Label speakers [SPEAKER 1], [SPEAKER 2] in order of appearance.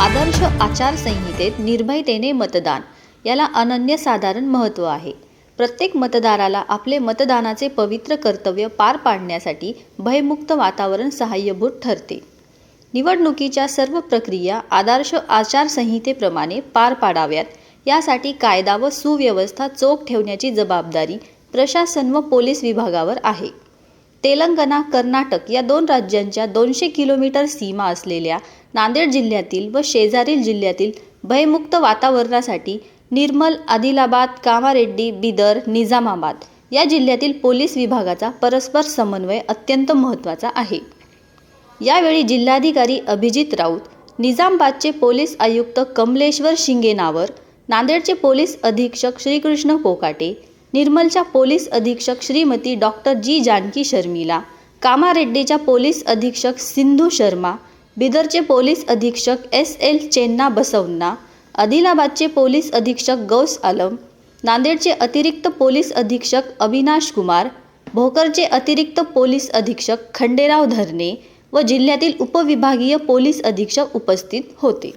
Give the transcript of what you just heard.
[SPEAKER 1] आदर्श आचारसंहितेत निर्भयतेने मतदान. याला अनन्यसाधारण महत्त्व आहे. प्रत्येक मतदाराला आपले मतदानाचे पवित्र कर्तव्य पार पाडण्यासाठी भयमुक्त वातावरण सहाय्यभूत ठरते. निवडणुकीच्या सर्व प्रक्रिया आदर्श आचारसंहितेप्रमाणे पार पाडाव्यात. यासाठी कायदा व सुव्यवस्था चोख ठेवण्याची जबाबदारी प्रशासन व पोलीस विभागावर आहे. तेलंगणा कर्नाटक या दोन राज्यांच्या दोनशे किलोमीटर सीमा असलेल्या नांदेड जिल्ह्यातील व शेजारील जिल्ह्यातील भयमुक्त वातावरणासाठी निर्मल आदिलाबाद कामारेड्डी बिदर निजामाबाद या जिल्ह्यातील पोलीस विभागाचा परस्पर समन्वय अत्यंत महत्त्वाचा आहे. यावेळी जिल्हाधिकारी अभिजित राऊत निजामबादचे पोलीस आयुक्त कमलेश्वर शिंगेनावर नांदेडचे पोलीस अधीक्षक श्रीकृष्ण कोकाटे निर्मलच्या पोलीस अधीक्षक श्रीमती डॉक्टर जी. जानकी शर्मिला कामारेड्डीच्या पोलीस अधीक्षक सिंधू शर्मा बिदरचे पोलीस अधीक्षक एस. एल. चेन्ना बसवन्ना आदिलाबादचे पोलीस अधीक्षक गौस आलम नांदेडचे अतिरिक्त पोलीस अधीक्षक अविनाश कुमार भोकरचे अतिरिक्त पोलीस अधीक्षक खंडेराव धरणे व जिल्ह्यातील उपविभागीय पोलीस अधीक्षक उपस्थित होते.